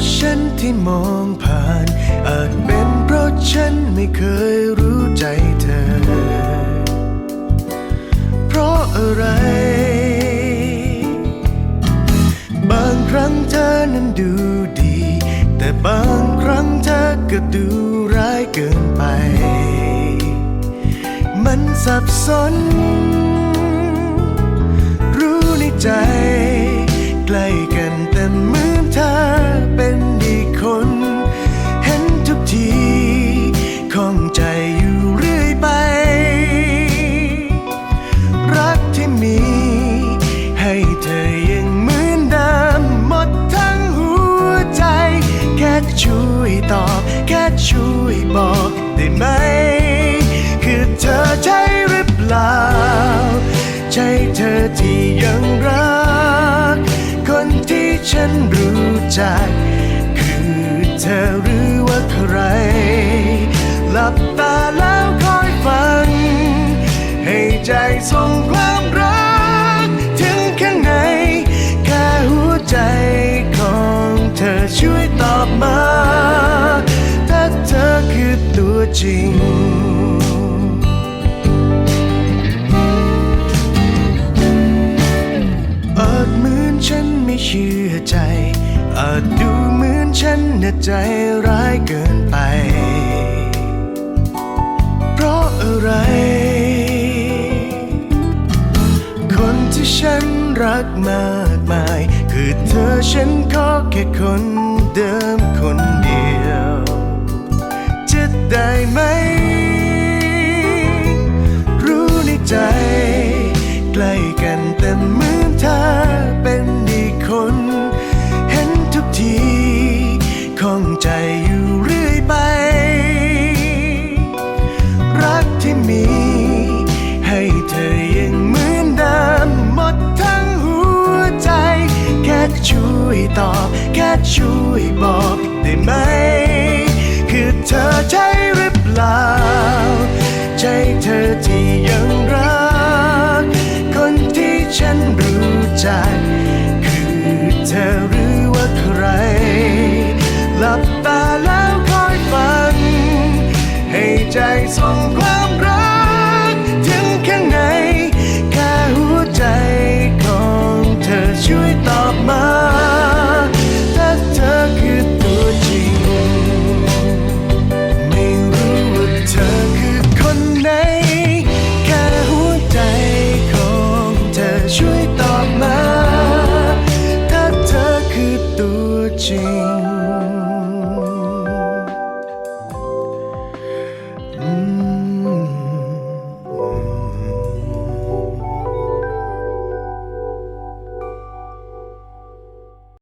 ะฉันที่มองผ่าน อาจเป็นเพราะฉันไม่เคยรู้ใจเธอ เพราะอะไร บางครั้งเธอนั้นดูดี แต่บางครั้งเธอก็ดูร้ายเกินไป มันสับสน รู้ในใจ ใกล้กันแต่ ข้องใจอยู่เรื่อยไป รักที่มี ให้เธอยังเหมือนเดิมหมดทั้งหัวใจ แค่ช่วยตอบ แค่ช่วยบอกได้ไหม คือเธอใช่หรือเปล่า ใช่เธอที่ยังรัก คนที่ฉันรู้จัก คือเธอ ใจส่งความรัก ถึงข้างในแค่หัวใจของเธอช่วยตอบมา ถ้าเธอคือตัวจริงอาจเหมือนฉันไม่เชื่อใจอาจดูเหมือนฉันน่ะใจร้ายเกินไป รักมากมาย คือเธอฉันขอแค่คนเดิมคนเดียว จะได้ไหม รู้ในใจ ใกล้กันแต่เหมือนเธอเป็นอีกคน เห็นทุกทีข้องใจอยู่เรื่อยไป รักที่มี ให้เธอยัง ตอบ แค่ช่วยบอกได้ไหม คือเธอใช่หรือเปล่า ใจเธอที่ยังรัก คนที่ฉันรู้จัก คือเธอหรือว่าใคร หลับตาแล้วคอยฟังให้ใจส่งความ watching